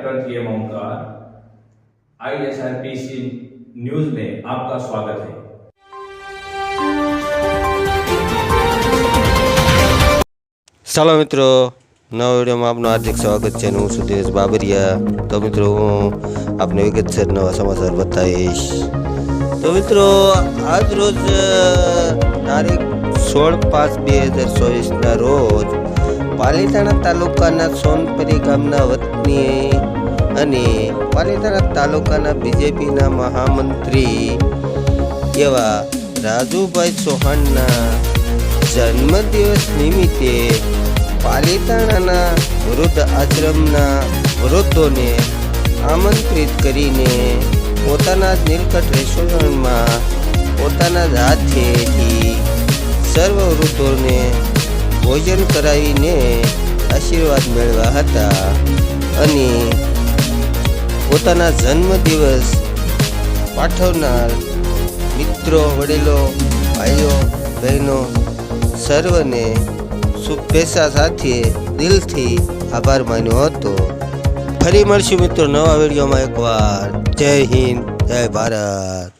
करती है ओंकार आईएसआरपीसी न्यूज में आपका स्वागत है ચાલો મિત્રો નવા વિડીયોમાં આપનું હાર્દિક સ્વાગત છે અને હું છું દિનેશ બાબરિયા તો મિત્રો હું આપને વિગતસર નવા સમાચાર બતાવીશ તો મિત્રો આજ રોજ અ, તારીખ સોળ પાંચ બે હજાર ચોવીસના રોજ પાલીતાણા તાલુકાના સોનપરી ગામના વતની અને પાલીતાણા તાલુકાના બીજેપીના મહામંત્રી એવા રાજુભાઈ ચૌહાણના જન્મદિવસ નિમિત્તે પાલિતાણાના વૃદ્ધ આશ્રમના વૃદ્ધોને આમંત્રિત કરીને પોતાના જ નીલકંઠ રેસ્ટોરન્ટમાં પોતાના જ હાથેથી સર્વ વૃદ્ધોને ભોજન કરાવીને આશીર્વાદ મેળવ્યા હતા. અને પોતાના જન્મદિવસ પાઠવનાર મિત્રો, વડીલો, ભાઈઓ, બહેનો સર્વને શુભેચ્છા સાથે દિલથી આભાર માન્યો હતો. ફરી મળશું મિત્રો નવા વિડીયોમાં એકવાર. જય હિન્દ, જય ભારત.